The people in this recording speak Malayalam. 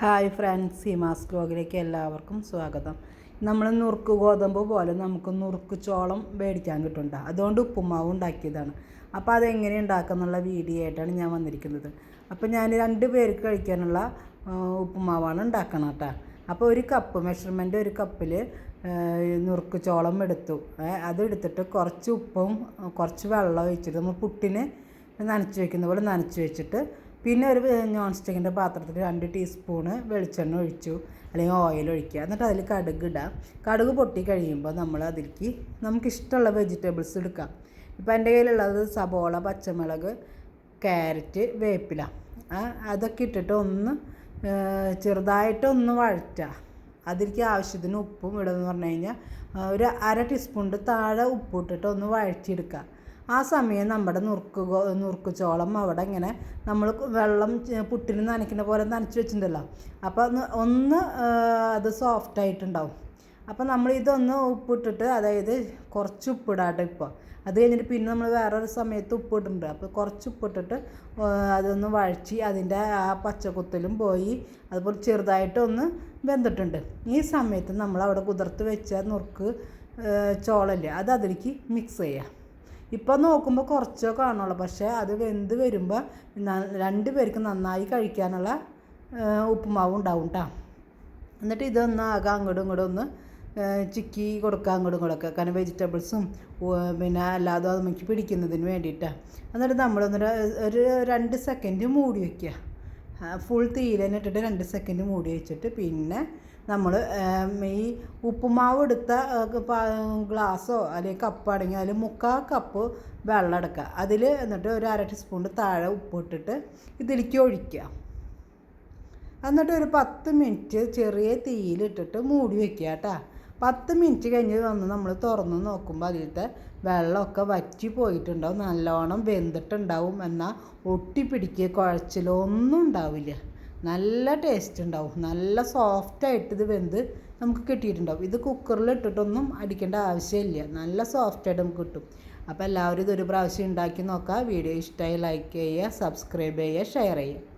ഹായ് ഫ്രണ്ട്സ് സീമാസ് ബ്ലോഗിലേക്ക് എല്ലാവർക്കും സ്വാഗതം. നമ്മൾ നുറുക്ക് ഗോതമ്പ് പോലെ നമുക്ക് നുറുക്ക് ചോളം മേടിക്കാൻ കിട്ടുന്നുണ്ട്. അതുകൊണ്ട് ഉപ്പുമാവ് ഉണ്ടാക്കിയതാണ്. അപ്പോൾ അതെങ്ങനെ ഉണ്ടാക്കുന്നുള്ള വീഡിയോ ആയിട്ടാണ് ഞാൻ വന്നിരിക്കുന്നത്. അപ്പോൾ ഞാൻ രണ്ട് പേർക്ക് കഴിക്കാനുള്ള ഉപ്പുമാവാണ് ഉണ്ടാക്കണം കേട്ടോ. അപ്പോൾ ഒരു കപ്പ് മെഷർമെന്റ് ഒരു കപ്പിൽ നുറുക്ക് ചോളം എടുത്തു. അതെടുത്തിട്ട് കുറച്ച് ഉപ്പും കുറച്ച് വെള്ളം ഒഴിച്ചിട്ട് നമ്മൾ പുട്ടിന് നനച്ച് വെക്കുന്ന പോലെ നനച്ച് വെച്ചിട്ട് പിന്നെ ഒരു നോൺ സ്റ്റിക്കിന്റെ പാത്രത്തിൽ രണ്ട് ടീസ്പൂണ് വെളിച്ചെണ്ണ ഒഴിച്ചു അല്ലെങ്കിൽ ഓയിൽ ഒഴിക്കുക. എന്നിട്ട് അതിൽ കടുക് ഇടാം. കടുക് പൊട്ടി കഴിയുമ്പോൾ നമ്മൾ അതിലേക്ക് നമുക്കിഷ്ടമുള്ള വെജിറ്റബിൾസ് എടുക്കാം. ഇപ്പം എന്റെ കയ്യിലുള്ളത് സബോള പച്ചമുളക് ക്യാരറ്റ് വേപ്പില. അതൊക്കെ ഇട്ടിട്ട് ഒന്ന് ചെറുതായിട്ടൊന്ന് വഴറ്റുക. അതിലേക്ക് ആവശ്യത്തിന് ഉപ്പും ഇടുമെന്ന് പറഞ്ഞു കഴിഞ്ഞാൽ ഒരു അര ടീസ്പൂണിന്റെ താഴെ ഉപ്പ് ഇട്ടിട്ട് ഒന്ന് വഴറ്റിയെടുക്കുക. ആ സമയം നമ്മുടെ നുറുക്ക് നുറുക്ക് ചോളം അവിടെ ഇങ്ങനെ നമ്മൾ വെള്ളം പുട്ടിന് നനയ്ക്കുന്ന പോലെ നനച്ച് വെച്ചിട്ടുണ്ടല്ലോ. അപ്പോൾ ഒന്ന് ഒന്ന് അത് സോഫ്റ്റ് ആയിട്ടുണ്ടാവും. അപ്പോൾ നമ്മൾ ഇതൊന്ന് ഉപ്പിട്ടിട്ട് അതായത് കുറച്ച് ഉപ്പിടാട്ടോ ഇപ്പോൾ അത് കഴിഞ്ഞിട്ട് പിന്നെ നമ്മൾ വേറൊരു സമയത്ത് ഉപ്പിട്ടുണ്ട് അപ്പോൾ കുറച്ച് ഉപ്പിട്ടിട്ട് അതൊന്ന് വഴച്ചി അതിന്റെ ആ പച്ചക്കുത്തലും പോയി അതുപോലെ ചെറുതായിട്ടൊന്ന് വെന്തിട്ടുണ്ട്. ഈ സമയത്ത് നമ്മൾ അവിടെ കുതിർത്ത് വെച്ച നുറുക്ക് ചോളല്ലേ അത് അതിലേക്ക് മിക്സ് ചെയ്യുക ഇപ്പം നോക്കുമ്പോൾ കുറച്ചോ കാണുള്ളൂ. പക്ഷേ അത് വെന്ത് വരുമ്പോൾ രണ്ട് പേർക്ക് നന്നായി കഴിക്കാനുള്ള ഉപ്പുമാവ് ഉണ്ടാവും കേട്ടോ എന്നിട്ട് ഇതൊന്ന് ആകെ അങ്ങോട്ടും ഇങ്ങോട്ടും ഒന്ന് ചിക്കി കൊടുക്കുക അങ്ങോട്ടും ഇങ്ങോട്ടൊക്കെ കാരണം വെജിറ്റബിൾസും പിന്നെ അല്ലാതെ അത് നമുക്ക് പിടിക്കുന്നതിന് വേണ്ടിയിട്ടാണ് എന്നിട്ട് നമ്മളൊന്നൊരു ഒരു രണ്ട് സെക്കൻഡ് മൂടി വയ്ക്കുക ഫുൾ തീയിൽ രണ്ട് സെക്കൻഡ് മൂടി വെച്ചിട്ട് പിന്നെ നമ്മൾ ഈ ഉപ്പുമാവ് എടുത്ത ഗ്ലാസ്സോ അല്ലെങ്കിൽ കപ്പ് അടങ്ങി അതിൽ മുക്കാൽ കപ്പ് വെള്ളം എടുക്കുക. അതിൽ എന്നിട്ട് ഒരു അര ടീസ്പൂൺ താഴെ ഉപ്പ് ഇട്ടിട്ട് ഇതിലേക്ക് ഒഴിക്കുക. എന്നിട്ട് ഒരു പത്ത് മിനിറ്റ് ചെറിയ തീയിലിട്ടിട്ട് മൂടി വെക്കുക കേട്ടോ. പത്ത് മിനിറ്റ് കഴിഞ്ഞ് വന്ന് നമ്മൾ തുറന്ന് നോക്കുമ്പോൾ അതിലത്തെ വെള്ളമൊക്കെ വറ്റി പോയിട്ടുണ്ടാവും നല്ലോണം വെന്തിട്ടുണ്ടാവും. എന്നാൽ ഒട്ടിപ്പിടിക്കുക കുഴച്ചിലോ ഒന്നും ഉണ്ടാവില്ല. നല്ല ടേസ്റ്റ് ഉണ്ടാവും. നല്ല സോഫ്റ്റായിട്ട് ഇത് വെന്ത് നമുക്ക് കിട്ടിയിട്ടുണ്ടാവും. ഇത് കുക്കറിൽ ഇട്ടിട്ടൊന്നും അടിക്കേണ്ട ആവശ്യമില്ല. നല്ല സോഫ്റ്റായിട്ട് നമുക്ക് കിട്ടും. അപ്പോൾ എല്ലാവരും ഇതൊരു പ്രാവശ്യം ഉണ്ടാക്കി നോക്കുക. വീഡിയോ ഇഷ്ടമായി ലൈക്ക് ചെയ്യുക സബ്സ്ക്രൈബ് ചെയ്യുക ഷെയർ ചെയ്യുക.